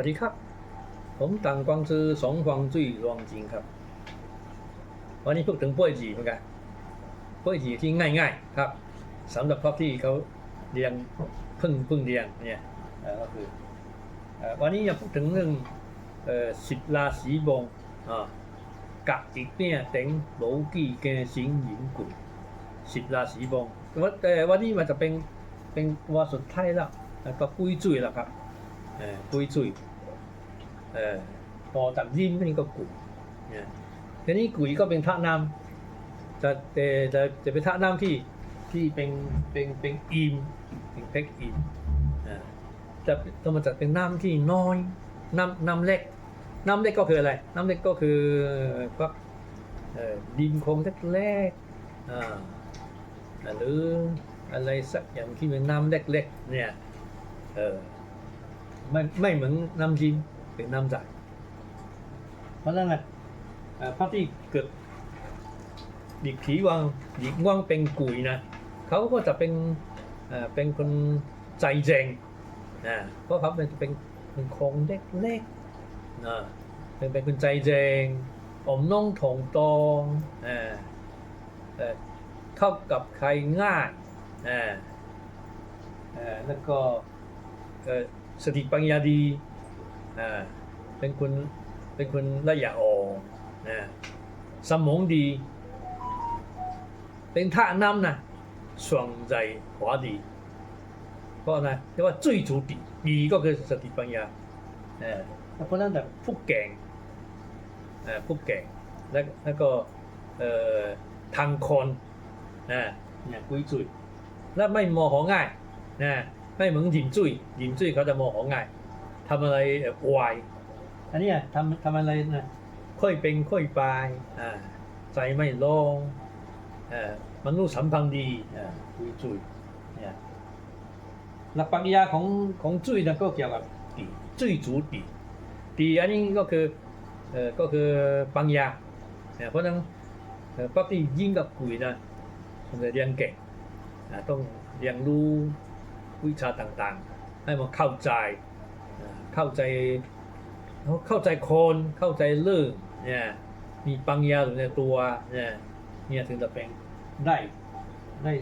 วัสดีครับ ผมต่างกวางซื้อสองกวางจุ้ยรวงจริงครับ วันนี้พูดถึงป้วยจีเหมือนกันป้วยจีที่ง่าย ๆ ครับสำหรับครอบที่เขาเลี้ยงพึ่งพึ่งเลี้ยงเนี่ยก็คือวันนี้จะพูดถึงเรื่องเอ่อสิบราศีบงอ่ากะจิกเนี่ยเต็งโบกี้แกสิงหญิงกุยสิบราศีบงวันแต่วันนี้มันจะเป็นเป็นวันสุดท้ายแล้วก็ปุ้ยจุ้ยแล้วครับเออปุ้ยจุ้ย เอ่อพอตัดยิ้มนี่ก็กุยเนี่ยทีนี้กุยก็เป็นท่าน้ำจะแต่จะจะเป็นท่าน้ำที่ที่เป็นเป็นเป็นอิมเป็นเพกอิมอ่าจะต้องมาจัดเป็นน้ำที่น้อยน้ำน้ำเล็กน้ำเล็กก็คืออะไร น้ำเล็กก็คือพวกเอ่อดินโคลงเล็กๆอ่าหรืออะไรสักอย่างที่เป็นน้ำเล็กๆเนี่ยเออไม่ไม่เหมือนน้ำจิ้มเป็น น้ำใสเพราะฉะนั้นนะเอ่อพระที่เกิดหยิกผีวังหยิกว่างเป็นกุยนะเขาก็จะเป็นเอ่อเป็นคนใจแจงนะเพราะเขาเป็นเป็นเป็นโครงเล็กๆนะเป็นเป็นคนใจแจงอมน้องถงตองอ่าเอ่อเข้ากับใครง่ายอ่าเอ่อแล้วก็เอ่อสติปัญญาดี เป็นคนเป็นคนละเอียดอ่อนนะสมองดี เป็นท่านำนะส่วนใจขวาดีเพราะนะเรียกว่าจุ้ยจุดีดีก็คือสติปัญญาเออเพราะนั้นแต่ผู้แก่งเออผู้แก่งแล้วแล้วก็เอ่อทางคนนะเนี่ยกุยจุยแล้วไม่โมโหง่ายนะไม่เหมือนหยินจุยหยินจุยเขาจะโมโหง่าย ทำอะไรเอ่อไวอันเนี้ยทำทำอะไรนะค่อยเป็นค่อยไปอ่าใจไม่ลงเอ่อมนุษย์สัมพันธ์ดีอ่าคุยจุ้ยเนี่ยหลักปรัชญาของของจุ้ยนะก็เกี่ยวกับดีจุ้ยจูดีดีอันนี้ก็คือเอ่อก็คือปัญญาเนี่ยเพราะฉะนั้นเอ่อปกติยิ่งกับกุยนะมันจะเรียนเก่งอ่าต้องเรียนรู้วิชาต่างๆ ให้มันเข้าใจอ่า เข้าใจ เข้าใจคนเข้าใจเรื่องเนี่ยมีปัญญาอยู่ในตัวเนี่ยเนี่ยถึงจะเป็นได้ได้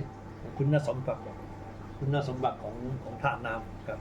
คุณสมบัติคุณสมบัติของของธาตุน้ำครับ